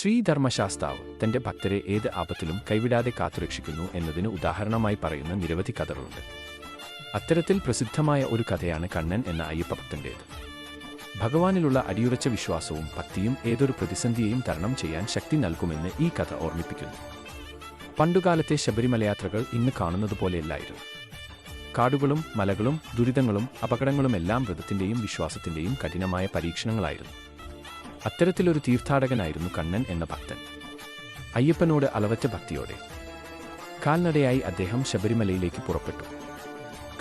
ശ്രീധർമ്മശാസ്താവ് തന്റെ ഭക്തരെ ഏത് ആപത്തിലും കൈവിടാതെ കാത്തുരക്ഷിക്കുന്നു എന്നതിന് ഉദാഹരണമായി പറയുന്ന നിരവധി കഥകളുണ്ട്. അത്തരത്തിൽ പ്രസിദ്ധമായ ഒരു കഥയാണ് കണ്ണൻ എന്ന അയ്യപ്പ ഭക്തന്റേത്. ഭഗവാനിലുള്ള അടിയുറച്ച വിശ്വാസവും ഭക്തിയും ഏതൊരു പ്രതിസന്ധിയെയും തരണം ചെയ്യാൻ ശക്തി നൽകുമെന്ന് ഈ കഥ ഓർമ്മിപ്പിക്കുന്നു. പണ്ടുകാലത്തെ ശബരിമലയാത്രകൾ ഇന്ന് കാണുന്നത് പോലെയല്ലായിരുന്നു. കാടുകളും മലകളും ദുരിതങ്ങളും അപകടങ്ങളുമെല്ലാം വ്രതത്തിന്റെയും വിശ്വാസത്തിന്റെയും കഠിനമായ പരീക്ഷണങ്ങളായിരുന്നു. അത്തരത്തിലൊരു തീർത്ഥാടകനായിരുന്നു കണ്ണൻ എന്ന ഭക്തൻ. അയ്യപ്പനോട് അളവറ്റ ഭക്തിയോടെ. കാൽനടയായി അദ്ദേഹം ശബരിമലയിലേക്ക് പുറപ്പെട്ടു.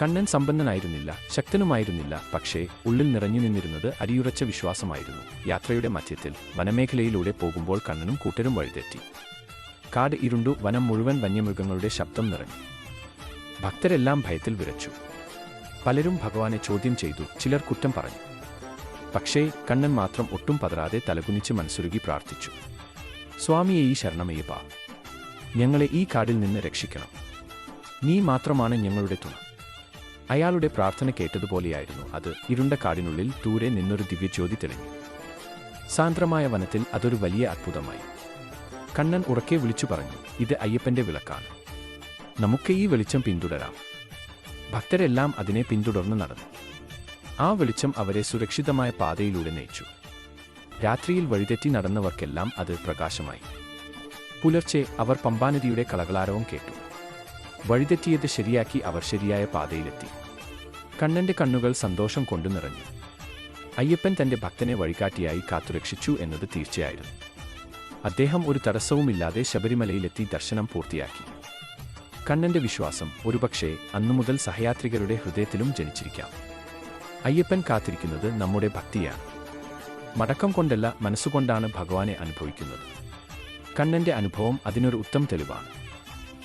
കണ്ണൻ സമ്പന്നനായിരുന്നില്ല ശക്തനുമായിരുന്നില്ല പക്ഷേ ഉള്ളിൽ നിറഞ്ഞു നിന്നിരുന്നത് അരിയുറച്ച വിശ്വാസമായിരുന്നു. യാത്രയുടെ മധ്യത്തിൽ വനമേഖലയിലൂടെ പോകുമ്പോൾ കണ്ണനും കൂട്ടരും വഴിതെറ്റി. കാട് ഇരുണ്ടു വനം മുഴുവൻ വന്യമൃഗങ്ങളുടെ ശബ്ദം നിറഞ്ഞു. ഭക്തരെല്ലാം ഭയത്തിൽ വിറച്ചു. പലരും ഭഗവാനെ ചോദ്യം ചെയ്തു ചിലർ കുറ്റം പറഞ്ഞു. പക്ഷേ കണ്ണൻ മാത്രം ഒട്ടും പതരാതെ തലകുനിച്ച് മനസ്സുരുകി പ്രാർത്ഥിച്ചു. സ്വാമിയെ ഈ ശരണമയ്യപ്പ ഞങ്ങളെ ഈ കാടിൽ നിന്ന് രക്ഷിക്കണം. നീ മാത്രമാണ് ഞങ്ങളുടെ തുണ. അയാളുടെ പ്രാർത്ഥന കേട്ടതുപോലെയായിരുന്നു അത് ഇരുണ്ട കാടിനുള്ളിൽ ദൂരെ നിന്നൊരു ദിവ്യജ്യോതി തെളിഞ്ഞു. സാന്ദ്രമായ വനത്തിൽ അതൊരു വലിയ അത്ഭുതമായി. കണ്ണൻ ഉറക്കെ വിളിച്ചു പറഞ്ഞു ഇത് അയ്യപ്പന്റെ വിളക്കാണ്. നമുക്ക് ഈ വെളിച്ചം പിന്തുടരാം. ഭക്തരെല്ലാം അതിനെ പിന്തുടർന്ന് നടന്നു. ആ വെളിച്ചം അവരെ സുരക്ഷിതമായ പാതയിലൂടെ നയിച്ചു. രാത്രിയിൽ വഴിതെറ്റി നടന്നവർക്കെല്ലാം അത് പ്രകാശമായി. പുലർച്ചെ അവർ പമ്പാനദിയുടെ കളകളാരവും കേട്ടു. വഴിതെറ്റിയത് ശരിയാക്കി അവർ ശരിയായ പാതയിലെത്തി. കണ്ണന്റെ കണ്ണുകൾ സന്തോഷം കൊണ്ടു നിറഞ്ഞു. അയ്യപ്പൻ തന്റെ ഭക്തനെ വഴികാട്ടിയായി കാത്തുരക്ഷിച്ചു എന്നത് തീർച്ചയായിരുന്നു. അദ്ദേഹം ഒരു തടസ്സവുമില്ലാതെ ശബരിമലയിലെത്തി ദർശനം പൂർത്തിയാക്കി. കണ്ണന്റെ വിശ്വാസം ഒരുപക്ഷേ അന്നുമുതൽ സഹയാത്രികരുടെ ഹൃദയത്തിലും ജനിച്ചിരിക്കാം. അയ്യപ്പൻ കാത്തിരിക്കുന്നത് നമ്മുടെ ഭക്തിയാണ്. മടക്കം കൊണ്ടല്ല മനസ്സുകൊണ്ടാണ് ഭഗവാനെ അനുഭവിക്കുന്നത്. കണ്ണന്റെ അനുഭവം അതിനൊരു ഉത്തം തെളിവാണ്.